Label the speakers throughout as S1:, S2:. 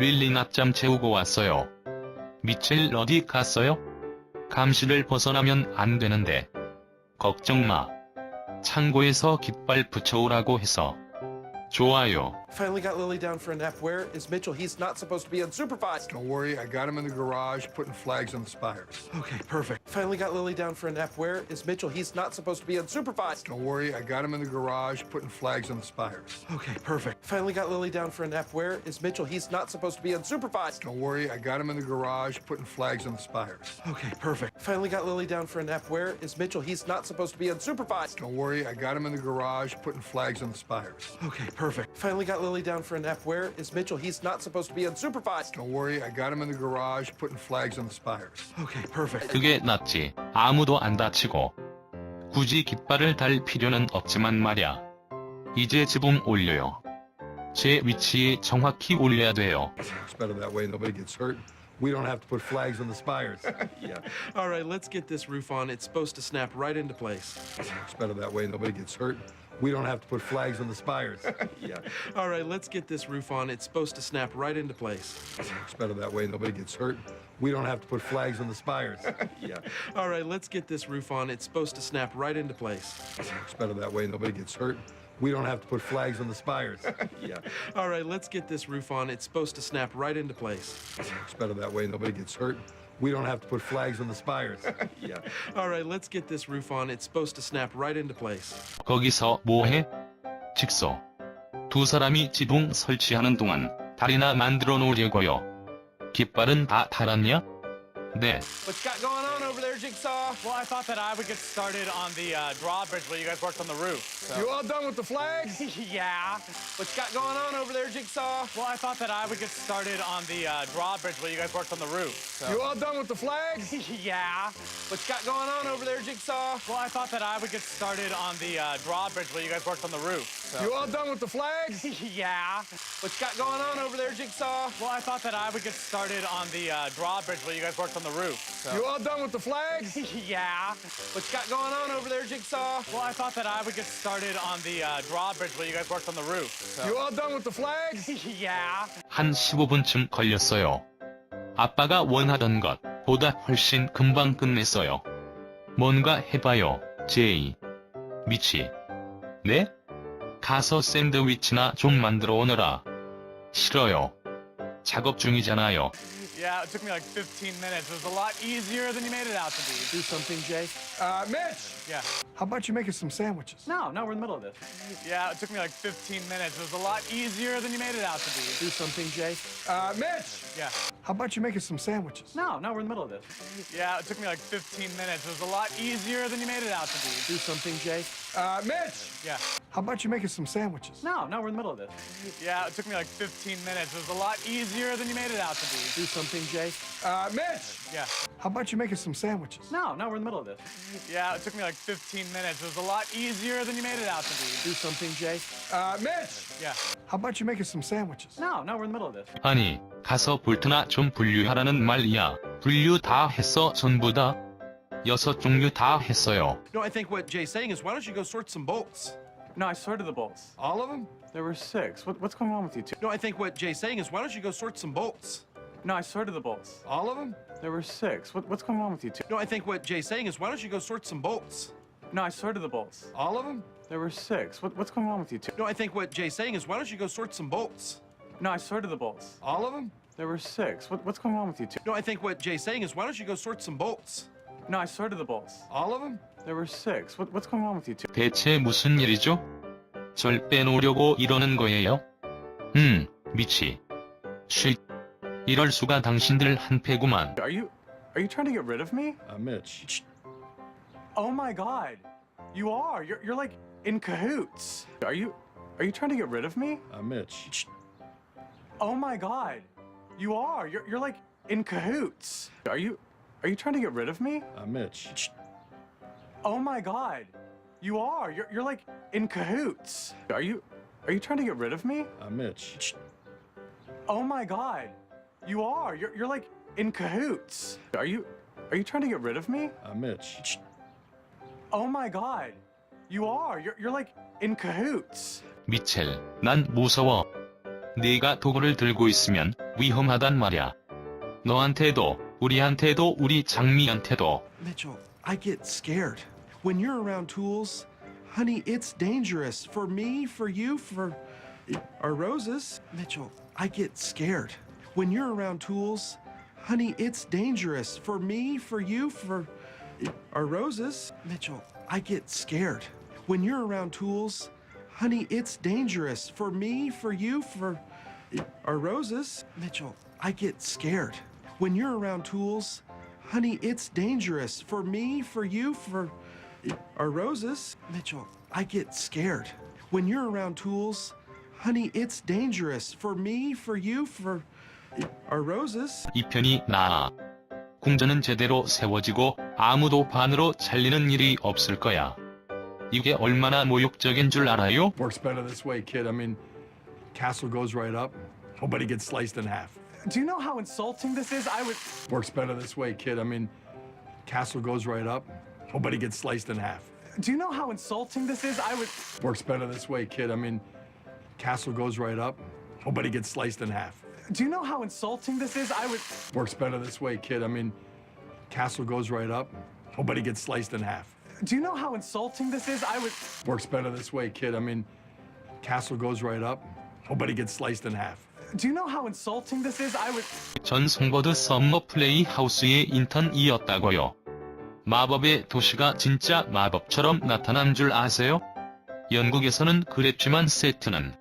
S1: 릴리 낮잠 재우고 왔어요. 미첼 어디 갔어요? 감시를 벗어나면 안 되는데. 걱정 마. 창고에서 깃발 붙여오라고 해서. 좋아요.
S2: Finally got Lily down for a nap. Where is Mitchell? He's not supposed to be unsupervised.
S3: Don't worry, I got him in the garage putting flags on the spires.
S2: Okay, perfect. Finally got Lily down for a nap. Where is Mitchell? He's not supposed to be unsupervised.
S3: Don't worry, I got him in the garage putting flags on the spires.
S2: Okay, perfect. Finally got Lily down for a nap. Where is Mitchell? He's not supposed to be unsupervised.
S3: Don't worry, I got him in the garage putting flags on the spires.
S2: Okay, perfect. Finally got Lily down for a nap. Where is Mitchell? He's not supposed to be unsupervised.
S3: Don't worry, I got him in the garage putting flags on the spires.
S2: Okay, perfect. Finally got Lily down for a nap. Where is Mitchell? He's not supposed to be unsupervised.
S3: Don't worry, I got him in the garage putting flags on the spires.
S2: Okay, perfect.
S1: 그게 낫지. 아무도 안 다치고. 굳이 깃발을 달 필요는 없지만 말야. 이제 지붕 올려요. 제 위치에 정확히 올려야 돼요.
S3: It's better that way, nobody gets hurt. We don't have to put flags on the spires.
S2: Yeah. All right, let's get this roof on. It's supposed to snap right into place.
S3: It's better that way, nobody gets hurt. We don't have to put flags on the spires.
S2: Yeah. All right, let's get this roof on. It's supposed to snap right into place.
S3: It's better that way, nobody gets hurt. We don't have to put flags on the spires.
S2: Yeah. All right, let's get this roof on. It's supposed to snap right into place.
S3: It's better that way, nobody gets hurt. We don't have to put flags on the spires.
S2: Yeah. All right, let's get this roof on. It's supposed to snap right into place.
S3: It's better that way, nobody gets hurt. We don't have to put flags on the spires.
S2: Yeah. All right, let's get this roof on. It's supposed to snap right into place.
S1: 거기서 뭐해? 직소. 두 사람이 지붕 설치하는 동안 다리나 만들어 놓으려고요. 깃발은 다 달았냐? 네.
S2: What's got going on over there, Jigsaw?
S4: Well, I thought that I would get started on the uh, drawbridge while you guys worked on the roof. So.
S3: You all done with the flags?
S4: yeah.
S2: What's got going on over there, Jigsaw?
S4: Well, I thought that I would get started on the uh, drawbridge while you guys worked on the roof. So.
S3: You all done with the flags?
S4: yeah.
S2: What's got going on over there, Jigsaw?
S4: Well, I thought that I would get started on the uh, drawbridge while you guys worked on the roof. So.
S3: You all done with the flags?
S4: yeah.
S2: What you got going on over there, Jigsaw?
S4: Well, I thought that I would get started on the uh, drawbridge while you guys worked on the roof. So.
S3: You all done with the flags?
S4: yeah.
S2: What you got going on over there, Jigsaw?
S4: Well, I thought that I would get started on the uh, drawbridge while you guys worked on the roof. So.
S3: You all done with the flags?
S4: yeah.
S1: 한 15분쯤 걸렸어요. 아빠가 원하던 것 보다 훨씬 금방 끝냈어요. 뭔가 해봐요, 제이. 미치. 네? 가서 샌드위치나 좀 만들어 오너라. 싫어요. 작업 중이잖아요.
S4: Yeah, it took me like 15 minutes. It was a lot easier than you made it out to be.
S2: Do something, Jay.
S3: Uh, Mitch,
S4: Yeah.
S3: how about you make us some sandwiches?
S4: No, no, we're in the middle of this. Yeah, it took me like 15 minutes. It was a lot easier than you made it out to be.
S2: Do something, Jay.
S3: Uh, Mitch,
S4: Yeah.
S3: how about you make us some sandwiches?
S4: No, no, we're in the middle of this. Yeah, it took me like 15 minutes. It was a lot easier than you made it out to be.
S2: Do something, Jay.
S3: Uh, Mitch,
S4: Yeah.
S3: how about you make us some sandwiches?
S4: No, no, we're in the middle of this. Yeah, it took me like 15 minutes. It was a lot easier than you made it out to be.
S2: Do something, Jay.
S3: Uh, Mitch,
S4: Yeah.
S3: how about you make us some sandwiches?
S4: No, no, we're in the middle of this. Yeah, it took me like 15 minutes. It was a lot easier than you made it out to be.
S2: Do something, Jay.
S3: Uh, Mitch,
S4: Yeah.
S3: how about you make us some sandwiches?
S4: No, no, we're in the middle of this.
S1: 아니, 가서 볼트나 좀 분류하라는 말이야. 분류 다 했어, 전부 다? 여섯 종류 다 했어요.
S2: No, I think what Jay's saying is why don't you go sort some bolts?
S4: No, I sorted the bolts.
S3: All of them?
S4: There were six. What, what's going on with you two?
S2: No, I think what Jay's saying is why don't you go sort some bolts?
S4: No, I sorted the bolts.
S3: All of them?
S4: There were six. What, what's going on with you two?
S2: No, I think what Jay's saying is why don't you go sort some bolts?
S4: No, I sorted the bolts.
S3: All of them?
S4: There were six. What, what's going on with you two?
S2: No, I think what Jay's saying is why don't you go sort some bolts?
S4: No, I sorted the bolts.
S3: All of them?
S4: There were six. What, what's going on with you two?
S2: No, I think what Jay's saying is why don't you go sort some bolts?
S4: No, I sorted the bolts.
S3: All of them?
S4: There were six. What, what's going on with you two?
S1: 대체 무슨 일이죠? 절 빼놓으려고 이러는 거예요? 음, 미치. 쉿. 이럴 수가 당신들 한패구만.
S4: Are you, are you trying to get rid of me?
S3: Uh, Mitch.
S4: Oh my God, you are. You're, you're like in cahoots. Are you, are you trying to get rid of me?
S3: Uh, Mitch.
S4: Oh my God, you are. You're, you're like in cahoots. Are you, are you trying to get rid of me?
S3: Uh, Mitch.
S4: Oh my God, you are. You're, you're like in cahoots. Are you, are you trying to get rid of me?
S3: Uh, Mitch.
S4: Oh my God, you are. You're, you're like in cahoots. Are you, are you trying to get rid of me?
S3: Uh, Mitch.
S4: Oh my God, you are. You're, you're like in cahoots.
S1: 미첼, 난 무서워. 네가 도구를 들고 있으면 위험하단 말야. 너한테도, 우리한테도, 우리 장미한테도.
S2: Mitchell, I get scared. When you're around tools, honey, it's dangerous. For me, for you, for our roses. Mitchell, I get scared. When you're around tools, honey, it's dangerous. For me, for you, for our roses. Mitchell, I get scared. When you're around tools, honey, it's dangerous. For me, for you, for our roses. Mitchell, I get scared. When you're around tools, honey, it's dangerous. For me, for you, for our roses. Mitchell, I get scared. When you're around tools, honey, it's dangerous. For me, for you, for our roses.
S1: 이 편이 나아. 궁전은 제대로 세워지고 아무도 반으로 잘리는 일이 없을 거야. 이게 얼마나 모욕적인 줄 알아요?
S3: Works better this way, kid. I mean, castle goes right up. Nobody gets sliced in half.
S4: Do you know how insulting this is? I would.
S3: Works better this way, kid. I mean, castle goes right up. Nobody gets sliced in half.
S4: Do you know how insulting this is? I would.
S3: Works better this way, kid. I mean, castle goes right up. Nobody gets sliced in half.
S4: Do you know how insulting this is? I would.
S3: Works better this way, kid. I mean, castle goes right up. Nobody gets sliced in half.
S4: Do you know how insulting this is? I would.
S3: Works better this way, kid. I mean, castle goes right up. Nobody gets sliced in half.
S4: Do you know how insulting this is? I would.
S1: 전 송버드 썸머 플레이 하우스의 인턴이었다고요. 마법의 도시가 진짜 마법처럼 나타난 줄 아세요? 영국에서는 그랬지만 세트는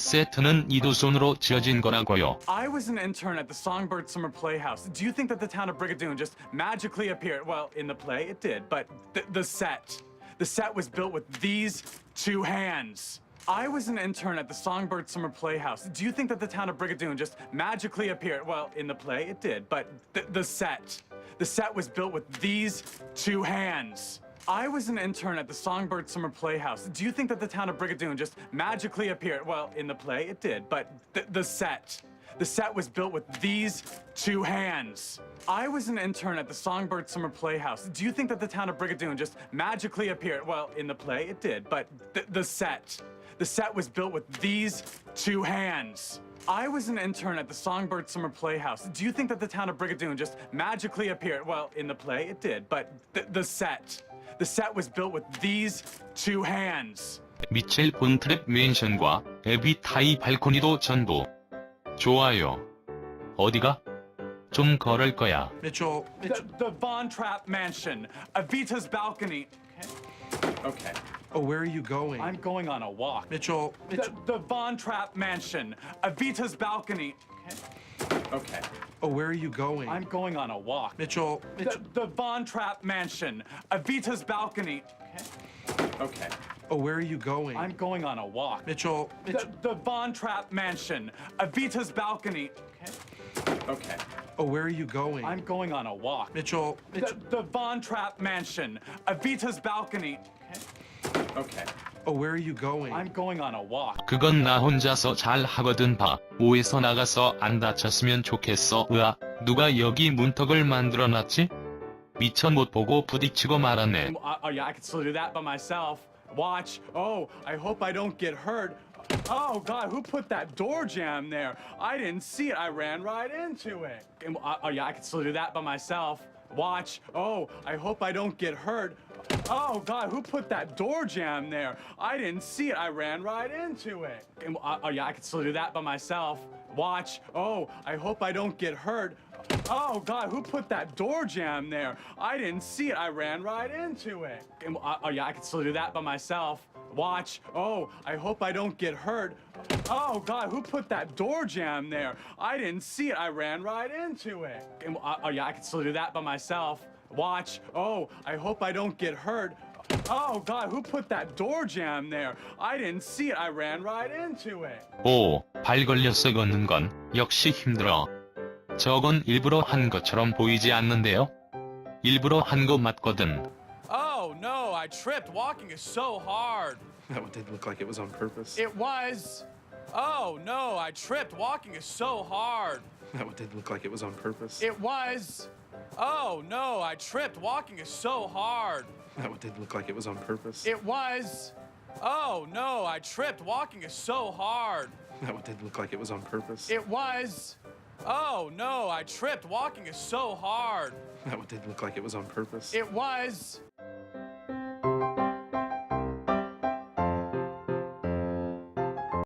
S1: 세트는 이두손으로 지어진 거라고요.
S4: I was an intern at the Songbird Summer Playhouse. Do you think that the town of Brigadoon just magically appeared? Well, in the play, it did, but the, the set. The set was built with these two hands. I was an intern at the Songbird Summer Playhouse. Do you think that the town of Brigadoon just magically appeared? Well, in the play, it did, but the, the set. The set was built with these two hands. I was an intern at the Songbird Summer Playhouse. Do you think that the town of Brigadoon just magically appeared? Well, in the play, it did, but the, the set. The set was built with these two hands. I was an intern at the Songbird Summer Playhouse. Do you think that the town of Brigadoon just magically appeared? Well, in the play, it did, but the, the set. The set was built with these two hands. I was an intern at the Songbird Summer Playhouse. Do you think that the town of Brigadoon just magically appeared? Well, in the play, it did, but the, the set. The set was built with these two hands.
S1: 미첼 본트랩 맨션과 에비 타이 발코니도 전부 좋아요. 어디가? 좀 걸을 거야.
S2: Mitchell,
S4: The,
S2: Mitchell.
S4: the Von Trapp Mansion, Avita's balcony. Okay. Okay.
S2: Oh, where are you going?
S4: I'm going on a walk.
S2: Mitchell,
S4: The,
S2: Mitchell.
S4: the Von Trapp Mansion, Avita's balcony. Okay.
S2: Oh, where are you going?
S4: I'm going on a walk.
S2: Mitchell,
S4: The,
S2: Mitchell.
S4: the Von Trapp Mansion, Avita's balcony. Okay. Okay.
S2: Oh, where are you going?
S4: I'm going on a walk.
S2: Mitchell,
S4: The,
S2: Mitchell.
S4: the Von Trapp Mansion, Avita's balcony. Okay. Okay.
S2: Oh, where are you going?
S4: I'm going on a walk.
S2: Mitchell,
S4: The,
S2: Mitchell.
S4: the Von Trapp Mansion, Avita's balcony. Okay. Okay.
S2: Oh, where are you going?
S4: I'm going on a walk.
S1: 그건 나 혼자서 잘 하거든 봐. 오에서 나가서 안 다쳤으면 좋겠어. 으아, 누가 여기 문턱을 만들어놨지? 미처 못 보고 부딪히고 말았네.
S4: Uh, oh yeah, I can still do that by myself. Watch. Oh, I hope I don't get hurt. Oh God, who put that door jam there? I didn't see it. I ran right into it. And, uh, oh yeah, I can still do that by myself. Watch. Oh, I hope I don't get hurt. Oh God, who put that door jam there? I didn't see it. I ran right into it. And, uh, oh yeah, I can still do that by myself. Watch. Oh, I hope I don't get hurt. Oh God, who put that door jam there? I didn't see it. I ran right into it. And, uh, oh yeah, I can still do that by myself. Watch. Oh, I hope I don't get hurt. Oh God, who put that door jam there? I didn't see it. I ran right into it. And, uh, oh yeah, I can still do that by myself. Watch. Oh, I hope I don't get hurt. Oh God, who put that door jam there? I didn't see it. I ran right into it.
S1: 오, 발 걸려서 걷는 건 역시 힘들어. 저건 일부러 한 것처럼 보이지 않는데요? 일부러 한 거 맞거든.
S5: Oh no, I tripped. Walking is so hard.
S2: That one didn't look like it was on purpose.
S5: It was. Oh no, I tripped. Walking is so hard.
S2: That one didn't look like it was on purpose.
S5: It was. Oh no, I tripped. Walking is so hard.
S2: That one didn't look like it was on purpose.
S5: It was.
S4: Oh no, I tripped. Walking is so hard.
S2: That one didn't look like it was on purpose.
S6: It was.
S4: Oh no, I tripped. Walking is so hard.
S2: That one didn't look like it was on purpose.
S6: It was.